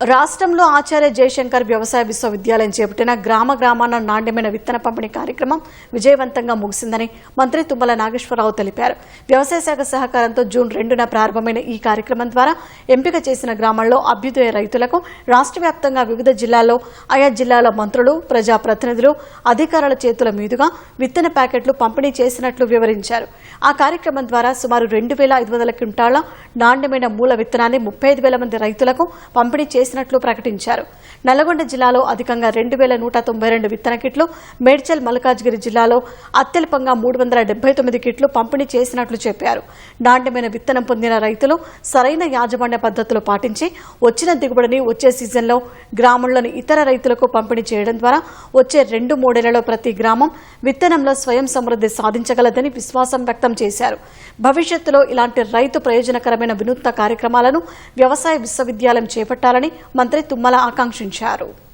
రాష్ట్రంలో ఆచార్య జయశంకర్ వ్యవసాయ విశ్వవిద్యాలయం చేపట్టిన గ్రామ గ్రామాన నాణ్యమైన విత్తన పంపిణీ కార్యక్రమం విజయవంతంగా ముగిసిందని మంత్రి తుమ్మల నాగేశ్వరరావు తెలిపారు. వ్యవసాయ శాఖ సహకారంతో జూన్ రెండున ప్రారంభమైన ఈ కార్యక్రమం ద్వారా ఎంపిక చేసిన గ్రామాల్లో అభ్యుదయ రైతులకు రాష్ట్ర వ్యాప్తంగా వివిధ జిల్లాల్లో ఆయా జిల్లాల మంత్రులు ప్రజాప్రతినిధులు అధికారుల చేతుల మీదుగా విత్తన ప్యాకెట్లు పంపిణీ చేసినట్లు వివరించారు. ఆ కార్యక్రమం ద్వారా సుమారు రెండు వేల ఐదు వందల క్వింటాళ్ళ నాణ్యమైన మూల విత్తనాన్ని ముప్పై ఐదు వేల మంది రైతులకు పంపిణీ చేసి చేసినట్లు ప్రకటించారు. నల్గొండ జిల్లాలో అధికంగా రెండు వేల నూట తొంభై రెండు విత్తన కిట్లు మేడ్చల్ మల్కాజ్గిరి జిల్లాలో అత్యల్పంగా మూడు వందల డెబ్బై తొమ్మిది కిట్లు పంపిణీ చేసినట్లు చెప్పారు. నాణ్యమైన విత్తనం పొందిన రైతులు సరైన యాజమాన్య పద్ధతులు పాటించి వచ్చిన దిగుబడిని వచ్చే సీజన్లో గ్రామంలోని ఇతర రైతులకు పంపిణీ చేయడం ద్వారా వచ్చే రెండు మూడేళ్ళలో ప్రతి గ్రామం విత్తనంలో స్వయం సమృద్ధి సాధించగలదని విశ్వాసం వ్యక్తం చేశారు. భవిష్యత్తులో ఇలాంటి రైతు ప్రయోజనకరమైన వినూత్న కార్యక్రమాలను వ్యవసాయ విశ్వవిద్యాలయం చేపట్టాలని మంత్రి తుమ్మల ఆకాంక్షించారు.